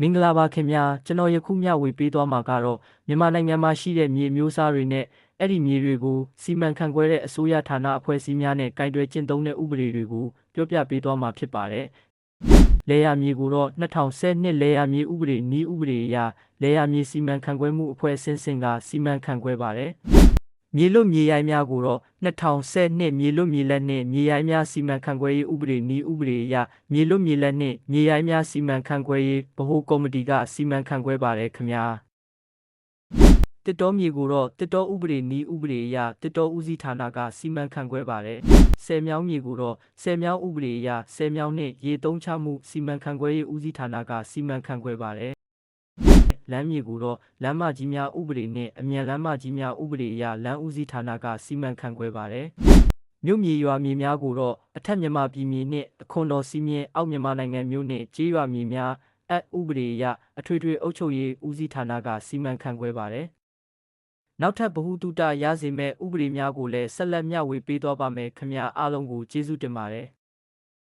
မင်္ဂလာပါခင်ဗျာကျွန်တော်ယခုမျှဝေပေးသွားမှာကတော့မြန်မာနိုင်ငံမှာရှိတဲ့မြေမျိုးစားတွေနဲ့အဲ့ဒီမြေတွေကိုစီမံခန့်ခွဲတဲ့အစိုးရဌာနအဖွဲ့အစည်းများနဲ့ကင်တွယ်ကျင့်သုံးတဲ့ဥပဒေတွေကိုပြောပြပေးသွားမှာဖြစ်ပါတယ်။လေယာမြေကိုတော့2010နှစ်လေယာမြေဥပဒေနီးဥပဒေအရလေယာမြေစီမံခန့်ခွဲမှုအဖွဲ့အစည်းစင်ကစီမံခန့်ခွဲပါတယ်။ မြေလွတ်မြေရိုင်းများကိုတော့2010နှစ်မြေလွတ်မြေလက်နှင့်မြေရိုင်းများစီမံခန့်ခွဲရေးဥပဒေနီးဥပဒေအရမြေလွတ်မြေလက်နှင့်မြေရိုင်းများစီမံခန့်ခွဲရေးဗဟိုကော်မတီကစီမံခန့်ခွဲပါတယ်ခင်ဗျာတစ်တော်မြေကိုတော့တစ်တော်ဥပဒေနီးဥပဒေအရတစ်တော်ဦးစီးဌာနကစီမံခန့်ခွဲပါတယ်ဆယ်မြောင်းမြေကိုတော့ဆယ်မြောင်းဥပဒေအရဆယ်မြောင်းနှင့်ရေသုံးချမှုစီမံခန့်ခွဲရေးဦးစီးဌာနကစီမံခန့်ခွဲပါတယ် လမ်းမြေကိုတော့လမ်းမကြီးများဥပဒေနဲ့အမြန်လမ်းမကြီးများဥပဒေအရလမ်းဦးစီးဌာနကစီမံခန့်ခွဲပါတယ်။မြို့မြေရွာမြေများကိုတော့အထက်မြန်မာပြည်မြေနှင့်အခွန်တော်စီမင်းအောက်မြန်မာနိုင်ငံမြို့နှင့်ကြေးရွာမြေများအပ်ဥပဒေအရအထွေထွေအုပ်ချုပ်ရေးဦးစီးဌာနကစီမံခန့်ခွဲပါတယ်။နောက်ထပ်ဗဟုသုတရစေမဲ့ဥပဒေများကိုလည်းဆက်လက်မျှဝေပေးသွားပါမယ်ခင်ဗျာအားလုံးကိုကျေးဇူးတင်ပါတယ်။